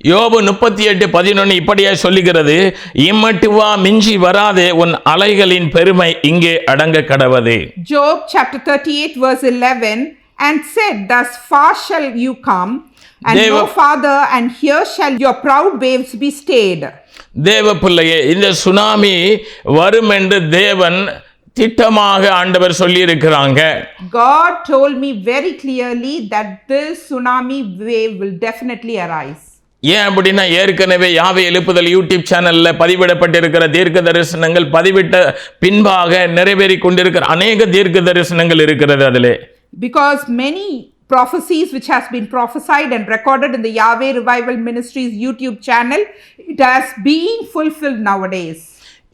யோபு முப்பத்தி எட்டு பதினொன்று இப்படியே சொல்லுகிறது இம்மட்டுவா மிஞ்சி வராதே உன் அலைகளின் பெருமை இங்கே அடங்க கடவது Job chapter 38, verse 11, and said, Thus far shall you come, and no Deva- farther, and here shall your proud waves be stayed. தேவ பிள்ளையே இந்த சுனாமி வரும் என்று தேவன் திட்டமாக ஆண்டவர் சொல்லியிருக்கிறாங்க God told me very clearly that this tsunami wave will definitely arise. ஏன் அப்படின்னா ஏற்கனவே யாவை எழுப்புதல் யூடியூப் சேனல்ல பதிவிடப்பட்டிருக்கிற தீர்க்க தரிசனங்கள் பதிவிட்ட பின்பாக நிறைவேறி கொண்டிருக்கிற அநேக தீர்க்க தரிசனங்கள் இருக்கிறது அதிலே Because many prophecies which has been prophesied and recorded in the Yahweh Revival Ministries YouTube channel, it has been fulfilled nowadays.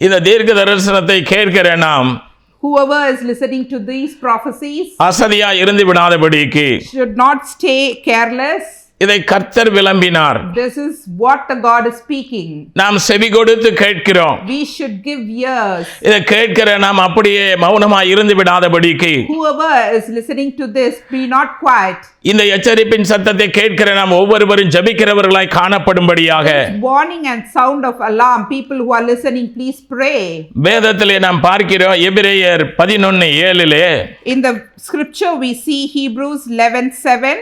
இந்த தீர்க்க தரிசனத்தை கேட்கிற நாம் Whoever is listening to these prophecies அசதியா இருந்து விடாதபடிக்கு should not stay careless. இதை கர்த்தர் விளம்பினார் This is what the God is speaking. நாம் செவி கொடுத்து கேட்கிறோம் We should give ears. இதை கேட்கிற நாம் அப்படியே மௌனமா இருந்து விடாதபடிக்கு Whoever is listening to this, be not quiet. இந்த எச்சரிப்பின் சத்தத்தை கேட்கிற நாம் ஒவ்வொருவரும் ஜபிக்கிறவர்களாய் காணப்படும்படியாக Warning and sound of alarm. People who are listening, please pray. வேதத்திலே நாம் பார்க்கிறோம் எபிரேயர் பதினொன்னு ஏழிலே In the scripture, we see Hebrews 11 7.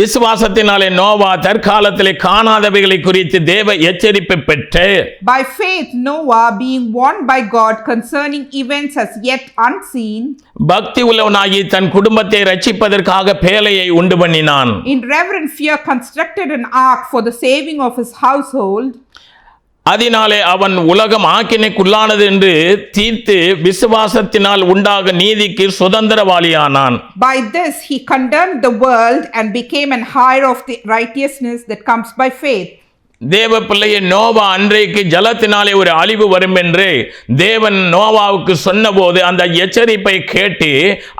விசுவாசத்தினாலே நோவா தற்காலத்திலே காணாதவைகளை குறித்து தேவ எச்சரிப்பு பெற்று By faith, Noah, being warned by God concerning events as yet unseen, பக்தி உள்ளவனாகி தன் குடும்பத்தை ரட்சிப்பதற்காக பேலையை உண்டு பண்ணினான் in reverent fear constructed an ark for the saving of his household. அதனாலே அவன் உலகம் ஆக்கினைக்குள்ளானது என்று தீர்த்து விசுவாசத்தினால் உண்டாக நீதிக்கு சுதந்திரவாளியானான் By this, he condemned the world and became an heir of the righteousness that comes by faith. தேவ பிள்ளையை நோவா அன்றைக்கு ஜலத்தினாலே ஒரு அழிவு வரும் என்று தேவன் நோவாவுக்கு சொன்னபோது அந்த எச்சரிப்பை கேட்டு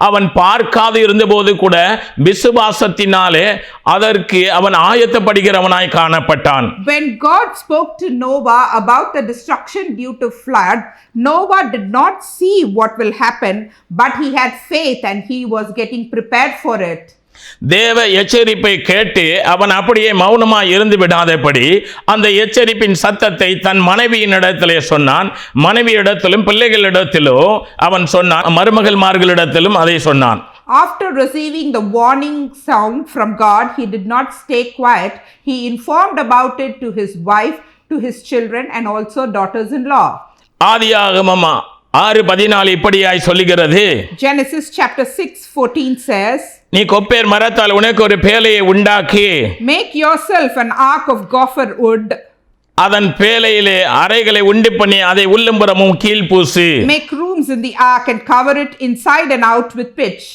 அவன் பார்க்காது இருந்தபோது கூட விசுவாசத்தினாலே அதற்கு அவன் ஆயத்தப்படுகிறவனாய் காணப்பட்டான் When God spoke to Noah about the destruction due to flood, Noah did not see what will happen, but he had faith and he was getting prepared for it. தேவ எச்சரிப்பை கேட்டு அவன் அப்படியே மௌனமா இருந்து விடாதபடி அந்த எச்சரிப்பின் சத்தத்தை தன் மனைவியின் இடத்திலே சொன்னான் மனைவியிடத்திலும் பிள்ளைகளிடத்திலும் அவன் சொன்னான் மருமகள்மார்களிடத்திலும் அதை சொன்னான் After receiving the warning sound from God, he did not stay quiet. He informed about it to his wife, to his children, and also daughters in law. ஆதியாகமம் ஆறு பதினாலு இப்படியாய் சொல்லுகிறது. Genesis chapter 6 14 says, நீ கொப்பேர் மரத்தால் உனக்கு ஒரு பேலையை உண்டாக்கி Make yourself an ark of gopher wood, அதன் பேலையிலே அறைகளை உண்டு பண்ணி அதை உள்ளும்புறமும் கீழ் பூசு. Make rooms in the ark, and cover it inside and out with pitch.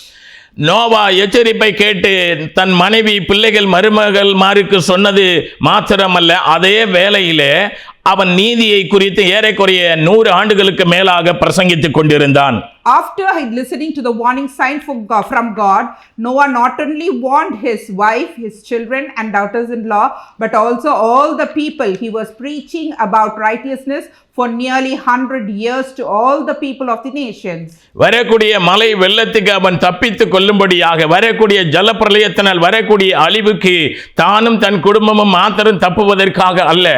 Noah எச்சரிப்பை கேட்டு தன் மனைவி பிள்ளைகள் மருமகள் மாருக்கு சொன்னது மாத்திரமல்ல அதே வேளையிலே அவன் நீதியை குறித்து ஏறக்குறைய நூறு ஆண்டுகளுக்கு மேலாக பிரசங்கித்துக் கொண்டிருந்தான். After listening to the warning sign from God, from God, Noah not only warned his wife, his children, and daughters in law, but also all the people. He was preaching about righteousness for nearly 100 years to all the people of the nations. வரக்கூடிய மலை வெள்ளத்துக்கு அவன் தப்பித்துக் கொள்ளும்படியாக வரக்கூடிய ஜலப்பிரளயத்தினால் வரக்கூடிய அழிவுக்கு தானும் தன் குடும்பமும் மாத்திரம் தப்புவதற்காக அல்ல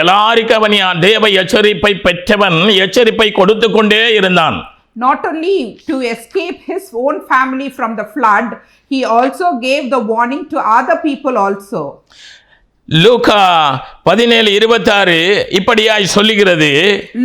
எல்லாருக்கும் அவன் தேவ எச்சரிப்பை பெற்றவன் எச்சரிப்பை கொடுத்து கொண்டே இருந்தான் not only to escape his own family from the flood, he also gave the warning to other people also. Luca பதினேழு இருபத்தாறு இப்படியாய் சொல்லுகிறது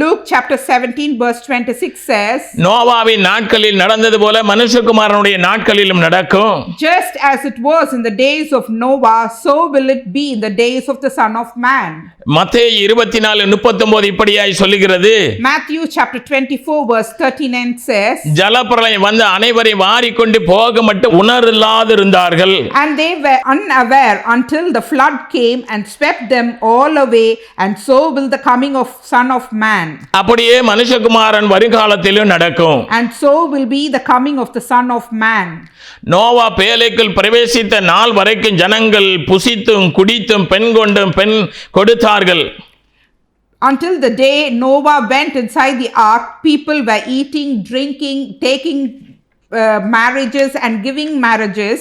Luke chapter 17, verse 26 says, நோவாவின் நாட்களில் நடந்தது போல மனுஷகுமாரனுடைய நாட்களிலும் நடக்கும் Just as it was in the days of Noah, so will it be in the days of the Son of Man. மத்தேயு இருபத்தி நாலு முப்பத்தொன்பது இப்படியாய் சொல்லுகிறது Matthew chapter 24, verse 39 says, ஜலப்பிரளயம் வந்து அனைவரை வாரிக்கொண்டு போக மட்டும் உணரில்லாதிருந்தார்கள் And they were unaware until the flood came and swept them all away, and so will the coming of Son of Man. அப்படியே மனுஷகுமாரன் வருங்காலத்திலும் நடக்கும் And so will be the coming of the Son of Man. Noah பேலைக்குள் பிரவேசித்த நாள் வரைக்கும் ஜனங்கள் புசித்தும் குடித்தும் பெண் கொண்டும் பெண் கொடுத்தார்கள் Until the day Noah went inside the ark, people were eating, drinking, taking uh, marriages, and giving marriages.